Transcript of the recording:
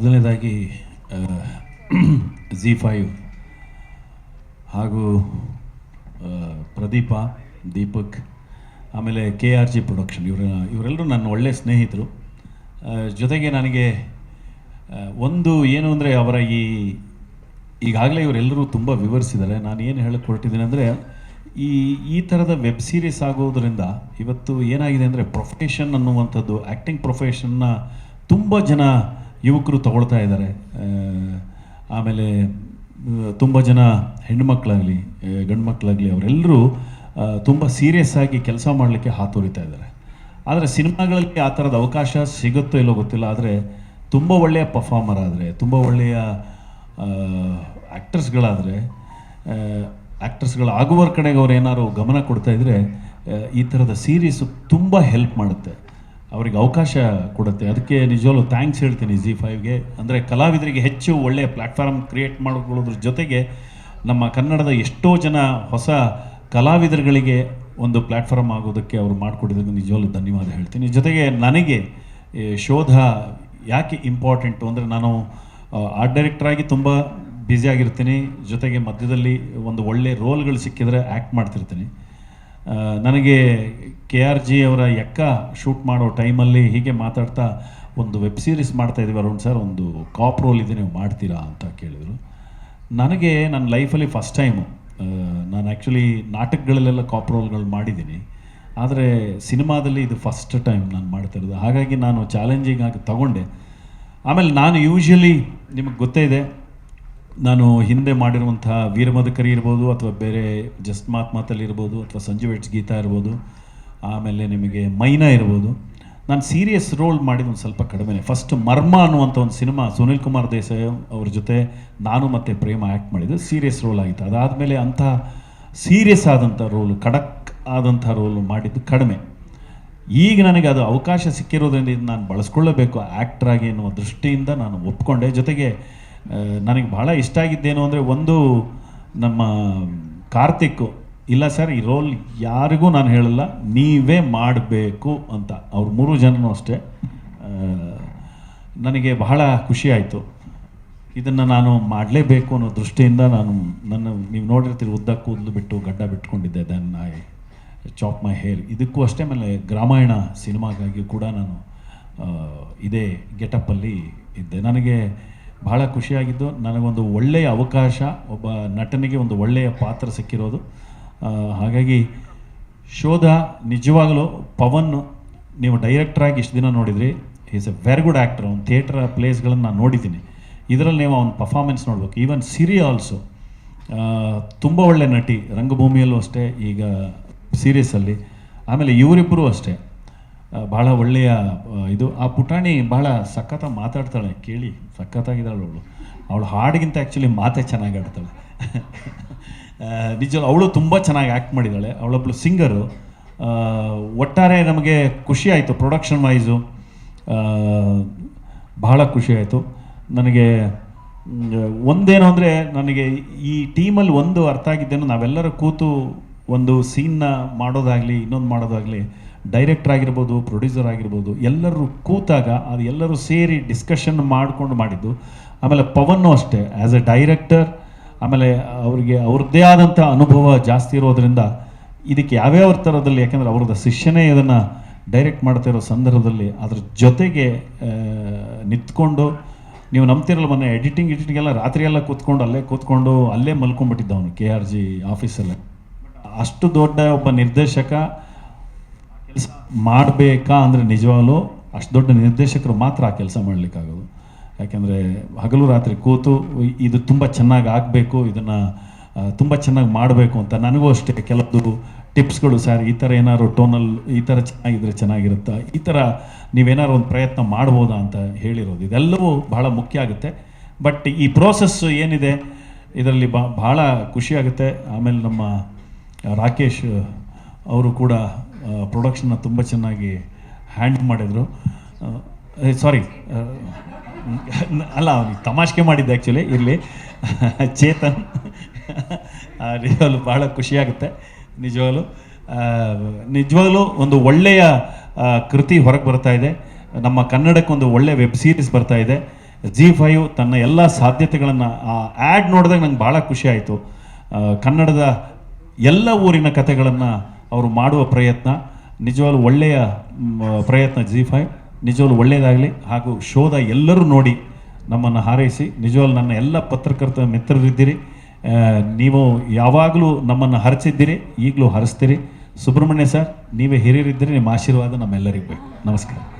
ಮೊದಲನೇದಾಗಿ G five ಹಾಗೂ ಪ್ರದೀಪ, ದೀಪಕ್, ಆಮೇಲೆ ಕೆ ಆರ್ ಜಿ ಪ್ರೊಡಕ್ಷನ್ ಇವರ ಇವರೆಲ್ಲರೂ ನನ್ನ ಒಳ್ಳೆಯ ಸ್ನೇಹಿತರು. ಜೊತೆಗೆ ನನಗೆ ಒಂದು ಏನು ಅಂದರೆ ಅವರ ಈ, ಈಗಾಗಲೇ ಇವರೆಲ್ಲರೂ ತುಂಬ ವಿವರಿಸಿದ್ದಾರೆ. ನಾನು ಏನು ಹೇಳಕ್ಕೆ ಹೊರಟಿದ್ದೀನಿ ಅಂದರೆ, ಈ ಈ ಥರದ ವೆಬ್ ಸೀರೀಸ್ ಆಗೋದರಿಂದ ಇವತ್ತು ಏನಾಗಿದೆ ಅಂದರೆ ಪ್ರೊಫೆಷನ್ ಅನ್ನುವಂಥದ್ದು ಆ್ಯಕ್ಟಿಂಗ್ ಪ್ರೊಫೆಷನ್ನ ತುಂಬ ಜನ ಯುವಕರು ತಗೊಳ್ತಾ ಇದ್ದಾರೆ. ಆಮೇಲೆ ತುಂಬ ಜನ ಹೆಣ್ಮಕ್ಳಾಗಲಿ ಗಂಡು ಮಕ್ಕಳಾಗಲಿ ಅವರೆಲ್ಲರೂ ತುಂಬ ಸೀರಿಯಸ್ ಆಗಿ ಕೆಲಸ ಮಾಡಲಿಕ್ಕೆ ಹಾತೊರಿತಾ ಇದ್ದಾರೆ. ಆದರೆ ಸಿನಿಮಾಗಳಲ್ಲಿ ಆ ಥರದ ಅವಕಾಶ ಸಿಗುತ್ತೋ ಇಲ್ಲೋ ಗೊತ್ತಿಲ್ಲ. ಆದರೆ ತುಂಬ ಒಳ್ಳೆಯ ಪರ್ಫಾರ್ಮರ್ ಆದರೆ, ತುಂಬ ಒಳ್ಳೆಯ ಆ್ಯಕ್ಟರ್ಸ್ಗಳಾದರೆ ಆ್ಯಕ್ಟರ್ಸ್ಗಳು ಆಗುವರ ಕಡೆಗೆ ಅವ್ರು ಏನಾದ್ರು ಗಮನ ಕೊಡ್ತಾ ಇದ್ದರೆ ಈ ಥರದ ಸೀರೀಸು ತುಂಬ ಹೆಲ್ಪ್ ಮಾಡುತ್ತೆ. ಅವರಿಗೆ ಅವಕಾಶ ಕೊಡುತ್ತೆ. ಅದಕ್ಕೆ ನಿಜವಲ್ಲೂ ಥ್ಯಾಂಕ್ಸ್ ಹೇಳ್ತೀನಿ ಜಿ ಫೈವ್ಗೆ ಅಂದರೆ ಕಲಾವಿದರಿಗೆ ಹೆಚ್ಚು ಒಳ್ಳೆಯ ಪ್ಲ್ಯಾಟ್ಫಾರ್ಮ್ ಕ್ರಿಯೇಟ್ ಮಾಡಿಕೊಳ್ಳೋದ್ರ ಜೊತೆಗೆ ನಮ್ಮ ಕನ್ನಡದ ಎಷ್ಟೋ ಜನ ಹೊಸ ಕಲಾವಿದರುಗಳಿಗೆ ಒಂದು ಪ್ಲ್ಯಾಟ್ಫಾರ್ಮ್ ಆಗೋದಕ್ಕೆ ಅವರು ಮಾಡಿಕೊಟ್ಟಿದ್ದಕ್ಕೆ ನಿಜವಲ್ಲೂ ಧನ್ಯವಾದ ಹೇಳ್ತೀನಿ. ಜೊತೆಗೆ ನನಗೆ ಶೋಧ ಯಾಕೆ ಇಂಪಾರ್ಟೆಂಟು ಅಂದರೆ ನಾನು ಆರ್ಟ್ ಡೈರೆಕ್ಟ್ರಾಗಿ ತುಂಬ ಬ್ಯುಸಿಯಾಗಿರ್ತೀನಿ ಜೊತೆಗೆ ಮಧ್ಯದಲ್ಲಿ ಒಂದು ಒಳ್ಳೆ ರೋಲ್ಗಳು ಸಿಕ್ಕಿದರೆ ಆ್ಯಕ್ಟ್ ಮಾಡ್ತಿರ್ತೀನಿ. ನನಗೆ ಕೆ ಆರ್ ಜಿ ಅವರ ಎಕ್ಕ ಶೂಟ್ ಮಾಡೋ ಟೈಮಲ್ಲಿ ಹೀಗೆ ಮಾತಾಡ್ತಾ ಒಂದು ವೆಬ್ ಸೀರೀಸ್ ಮಾಡ್ತಾ ಇದ್ದೀವಿ ಅರುಣ್ ಸರ್, ಒಂದು ಕಾಪ್ ರೋಲ್ ಇದೆ ನೀವು ಮಾಡ್ತೀರಾ ಅಂತ ಕೇಳಿದರು. ನನಗೆ ನನ್ನ ಲೈಫಲ್ಲಿ ಫಸ್ಟ್ ಟೈಮು ನಾನು ಆ್ಯಕ್ಚುಲಿ ನಾಟಕಗಳಲ್ಲೆಲ್ಲ ಕಾಪ್ ರೋಲ್ಗಳು ಮಾಡಿದ್ದೀನಿ. ಆದರೆ ಸಿನಿಮಾದಲ್ಲಿ ಇದು ಫಸ್ಟ್ ಟೈಮ್ ನಾನು ಮಾಡ್ತಾ ಇರೋದು. ಹಾಗಾಗಿ ನಾನು ಚಾಲೆಂಜಿಂಗ್ ಆಗಿ ತಗೊಂಡೆ. ಆಮೇಲೆ ನಾನು ಯೂಶ್ವಲಿ ನಿಮಗೆ ಗೊತ್ತೇ ಇದೆ ನಾನು ಹಿಂದೆ ಮಾಡಿರುವಂತಹ ವೀರಮದಕರಿ ಇರ್ಬೋದು ಅಥವಾ ಬೇರೆ ಜಸ್ಟ್ ಮಾತ್ ಮಾತಲ್ಲಿ ಇರ್ಬೋದು ಅಥವಾ ಸಂಜು ಗೀತಾ ಇರ್ಬೋದು, ಆಮೇಲೆ ನಿಮಗೆ ಮೈನಾ ಇರ್ಬೋದು. ನಾನು ಸೀರಿಯಸ್ ರೋಲ್ ಮಾಡಿದ ಒಂದು ಸ್ವಲ್ಪ ಕಡಿಮೆನೆ. ಫಸ್ಟ್ ಮರ್ಮ ಅನ್ನುವಂಥ ಒಂದು ಸಿನಿಮಾ ಸುನಿಲ್ ಕುಮಾರ್ ದೇಸಾಯಿ ಅವ್ರ ಜೊತೆ ನಾನು ಮತ್ತು ಪ್ರೇಮ ಆ್ಯಕ್ಟ್ ಮಾಡಿದ್ದು. ಸೀರಿಯಸ್ ರೋಲ್ ಆಗಿತ್ತು. ಅದಾದಮೇಲೆ ಅಂಥ ಸೀರಿಯಸ್ ಆದಂಥ ರೋಲು ಖಡಕ್ ಆದಂಥ ರೋಲು ಮಾಡಿದ್ದು ಕಡಿಮೆ. ಈಗ ನನಗೆ ಅದು ಅವಕಾಶ ಸಿಕ್ಕಿರೋದ್ರಿಂದ ಇದು ನಾನು ಬಳಸ್ಕೊಳ್ಳಬೇಕು. ಆ್ಯಕ್ಟ್ರಾಗಿ ಎನ್ನುವ ದೃಷ್ಟಿಯಿಂದ ನಾನು ಒಪ್ಕೊಂಡೆ. ಜೊತೆಗೆ ನನಗೆ ಬಹಳ ಇಷ್ಟ ಆಗಿದ್ದೇನು ಅಂದರೆ ಒಂದು ನಮ್ಮ ಕಾರ್ತಿಕ್, ಇಲ್ಲ ಸರ್ ಈ ರೋಲ್ ಯಾರಿಗೂ ನಾನು ಹೇಳಲ್ಲ, ನೀವೇ ಮಾಡಬೇಕು ಅಂತ. ಅವ್ರು ಮೂರು ಜನನೂ ಅಷ್ಟೇ. ನನಗೆ ಬಹಳ ಖುಷಿ ಆಯಿತು. ಇದನ್ನು ನಾನು ಮಾಡಲೇಬೇಕು ಅನ್ನೋ ದೃಷ್ಟಿಯಿಂದ ನಾನು ನನ್ನ, ನೀವು ನೋಡಿರ್ತೀರಿ ಉದ್ದ ಕೂದಲು ಬಿಟ್ಟು ಗಡ್ಡ ಬಿಟ್ಕೊಂಡಿದ್ದೆ then I chop my hair ಇದಕ್ಕೂ ಅಷ್ಟೇ ಮೇಲೆ ಗ್ರಾಮಾಯಣ ಸಿನಿಮಾಗಾಗಿ ಕೂಡ ನಾನು ಇದೇ ಗೆಟಪ್ಪಲ್ಲಿ ಇದ್ದೆ. ನನಗೆ ಬಹಳ ಖುಷಿಯಾಗಿದ್ದು ನನಗೊಂದು ಒಳ್ಳೆಯ ಅವಕಾಶ, ಒಬ್ಬ ನಟನಿಗೆ ಒಂದು ಒಳ್ಳೆಯ ಪಾತ್ರ ಸಿಕ್ಕಿರೋದು. ಹಾಗಾಗಿ ಶೋಧ ನಿಜವಾಗಲೂ ಪವನ್ ನೀವು ಡೈರೆಕ್ಟ್ರಾಗಿ ಇಷ್ಟು ದಿನ ನೋಡಿದ್ರಿ. Is a very good actor ಅವ್ನು ಥಿಯೇಟ್ರ್ ಪ್ಲೇಸ್ಗಳನ್ನು ನಾನು ನೋಡಿದ್ದೀನಿ. ಇದರಲ್ಲಿ ನೀವು ಅವ್ನ ಪರ್ಫಾರ್ಮೆನ್ಸ್ ನೋಡ್ಬೇಕು. ಈವನ್ ಸಿರಿ ಆಲ್ಸೋ ತುಂಬ ಒಳ್ಳೆ ನಟಿ. ರಂಗಭೂಮಿಯಲ್ಲೂ ಅಷ್ಟೇ, ಈಗ ಸೀರೀಸಲ್ಲಿ ಆಮೇಲೆ ಇವರಿಬ್ಬರೂ ಅಷ್ಟೇ. ಭಾಳ ಒಳ್ಳೆಯ ಇದು. ಆ ಪುಟಾಣಿ ಭಾಳ ಸಖತ್ತ ಮಾತಾಡ್ತಾಳೆ, ಕೇಳಿ. ಸಖತ್ತಾಗಿದ್ದಾಳೆ ಅವಳು. ಅವಳು ಹಾಡಿಗಿಂತ ಆ್ಯಕ್ಚುಲಿ ಮಾತೇ ಚೆನ್ನಾಗಿ ಆಡ್ತಾಳೆ. ನಿಜ ಅವಳು ತುಂಬ ಚೆನ್ನಾಗಿ ಆ್ಯಕ್ಟ್ ಮಾಡಿದ್ದಾಳೆ. ಅವಳೊಬ್ಳು ಸಿಂಗರು ಒಟ್ಟಾರೆ ನಮಗೆ ಖುಷಿ ಆಯಿತು ಪ್ರೊಡಕ್ಷನ್ ವೈಸು ಬಹಳ ಖುಷಿ ಆಯಿತು. ನನಗೆ ಒಂದೇನು ಅಂದರೆ ನನಗೆ ಈ ಟೀಮಲ್ಲಿ ಒಂದು ಅರ್ಥ ಆಗಿದ್ದೇನು, ನಾವೆಲ್ಲರೂ ಕೂತು ಒಂದು ಸೀನ್ನ ಮಾಡೋದಾಗಲಿ, ಇನ್ನೊಂದು ಮಾಡೋದಾಗಲಿ ಡೈರೆಕ್ಟರ್ ಆಗಿರ್ಬೋದು, ಪ್ರೊಡ್ಯೂಸರ್ ಆಗಿರ್ಬೋದು, ಎಲ್ಲರೂ ಕೂತಾಗ ಅದು ಎಲ್ಲರೂ ಸೇರಿ ಡಿಸ್ಕಷನ್ ಮಾಡಿಕೊಂಡು ಮಾಡಿದ್ದು. ಆಮೇಲೆ ಪವನ್ನು ಅಷ್ಟೇ ಆ್ಯಸ್ ಎ ಡೈರೆಕ್ಟರ್ ಆಮೇಲೆ ಅವರಿಗೆ ಅವ್ರದ್ದೇ ಆದಂಥ ಅನುಭವ ಜಾಸ್ತಿ ಇರೋದರಿಂದ ಇದಕ್ಕೆ ಯಾವ್ಯಾವ ಥರದಲ್ಲಿ ಯಾಕೆಂದರೆ ಅವ್ರದ್ದು ಶಿಷ್ಯನೇ ಇದನ್ನು ಡೈರೆಕ್ಟ್ ಮಾಡ್ತಾ ಇರೋ ಸಂದರ್ಭದಲ್ಲಿ ಅದ್ರ ಜೊತೆಗೆ ನಿಂತ್ಕೊಂಡು, ನೀವು ನಂಬ್ತಿರಲ್ಲ ಮೊನ್ನೆ ಎಡಿಟಿಂಗ್ ಎಡಿಟಿಂಗ್ ಎಲ್ಲ ರಾತ್ರಿ ಎಲ್ಲ ಕೂತ್ಕೊಂಡು, ಅಲ್ಲೇ ಕೂತ್ಕೊಂಡು, ಅಲ್ಲೇ ಮಲ್ಕೊಂಡ್ಬಿಟ್ಟಿದ್ದ ಅವನು ಕೆ ಆರ್ ಜಿ ಆಫೀಸಲ್ಲೇ ಅಷ್ಟು ದೊಡ್ಡ ಒಬ್ಬ ನಿರ್ದೇಶಕ ಕೆಲಸ ಮಾಡಬೇಕಾ ಅಂದರೆ ನಿಜವಾಗ್ಲೂ ಅಷ್ಟು ದೊಡ್ಡ ನಿರ್ದೇಶಕರು ಮಾತ್ರ ಆ ಕೆಲಸ ಮಾಡಲಿಕ್ಕಾಗೋದು. ಯಾಕೆಂದರೆ ಹಗಲು ರಾತ್ರಿ ಕೂತು ಇದು ತುಂಬ ಚೆನ್ನಾಗಿ ಆಗಬೇಕು, ಇದನ್ನು ತುಂಬ ಚೆನ್ನಾಗಿ ಮಾಡಬೇಕು ಅಂತ ನನಗೂ ಅಷ್ಟೇ. ಕೆಲವೊಂದು ಟಿಪ್ಸ್ಗಳು, ಸರ್, ಈ ಥರ ಏನಾದ್ರು ಟೋನಲ್, ಈ ಥರ ಚೆನ್ನಾಗಿದ್ರೆ ಚೆನ್ನಾಗಿರುತ್ತಾ? ಈ ಥರ ನೀವೇನಾದ್ರು ಒಂದು ಪ್ರಯತ್ನ ಮಾಡ್ಬೋದಾ? ಅಂತ ಹೇಳಿರೋದು. ಇದೆಲ್ಲವೂ ಬಹಳ ಮುಖ್ಯ ಆಗುತ್ತೆ. ಬಟ್ ಈ ಪ್ರೋಸೆಸ್ಸು ಏನಿದೆ, ಇದರಲ್ಲಿ ಬಾ ಭಾಳ ಖುಷಿಯಾಗುತ್ತೆ ಆಮೇಲೆ ನಮ್ಮ ರಾಕೇಶ್, ಅವರು ಕೂಡ ಪ್ರೊಡಕ್ಷನ್ನ ತುಂಬ ಚೆನ್ನಾಗಿ ಹ್ಯಾಂಡಲ್ ಮಾಡಿದರು. ಸಾರಿ ಅಲ್ಲ ಅವನಿಗೆ ತಮಾಷೆ ಮಾಡಿದ್ದೆ ಆ್ಯಕ್ಚುಲಿ ಇರಲಿ. ಚೇತನ್ ನಿಜವಾಗ್ಲು ಭಾಳ ಖುಷಿಯಾಗುತ್ತೆ, ನಿಜವಾಗ್ಲು. ನಿಜವಾಗ್ಲೂ ಒಂದು ಒಳ್ಳೆಯ ಕೃತಿ ಹೊರಗೆ ಬರ್ತಾ ಇದೆ. ನಮ್ಮ ಕನ್ನಡಕ್ಕೆ ಒಂದು ಒಳ್ಳೆಯ ವೆಬ್ ಸೀರೀಸ್ ಬರ್ತಾ ಇದೆ. ಜಿ ಫೈವ್ ತನ್ನ ಎಲ್ಲ ಸಾಧ್ಯತೆಗಳನ್ನು, ಆ ಆ್ಯಡ್ ನೋಡಿದಾಗ ನಂಗೆ ಭಾಳ ಖುಷಿ ಆಯಿತು. ಕನ್ನಡದ ಎಲ್ಲ ಊರಿನ ಕಥೆಗಳನ್ನು ಅವರು ಮಾಡುವ ಪ್ರಯತ್ನ, ನಿಜವಾಗ್ಲೂ ಒಳ್ಳೆಯ ಪ್ರಯತ್ನ ಜಿ ಫೈವ್ ನಿಜವಾಗ್ಲೂ ಒಳ್ಳೆಯದಾಗಲಿ ಹಾಗೂ ಶೋಧ ಎಲ್ಲರೂ ನೋಡಿ ನಮ್ಮನ್ನು ಹಾರೈಸಿ. ನಿಜವಾಗ್ಲೂ ನನ್ನ ಎಲ್ಲ ಪತ್ರಕರ್ತ ಮಿತ್ರರಿದ್ದೀರಿ. ನೀವು ಯಾವಾಗಲೂ ನಮ್ಮನ್ನು ಹರಚಿದ್ದೀರಿ, ಈಗಲೂ ಹರಿಸ್ತೀರಿ. ಸುಬ್ರಹ್ಮಣ್ಯ ಸರ್, ನೀವೇ ಹಿರಿಯರಿದ್ದೀರಿ, ನಿಮ್ಮ ಆಶೀರ್ವಾದ ನಮ್ಮೆಲ್ಲರಿಗೂ ಬೇಕು. ನಮಸ್ಕಾರ.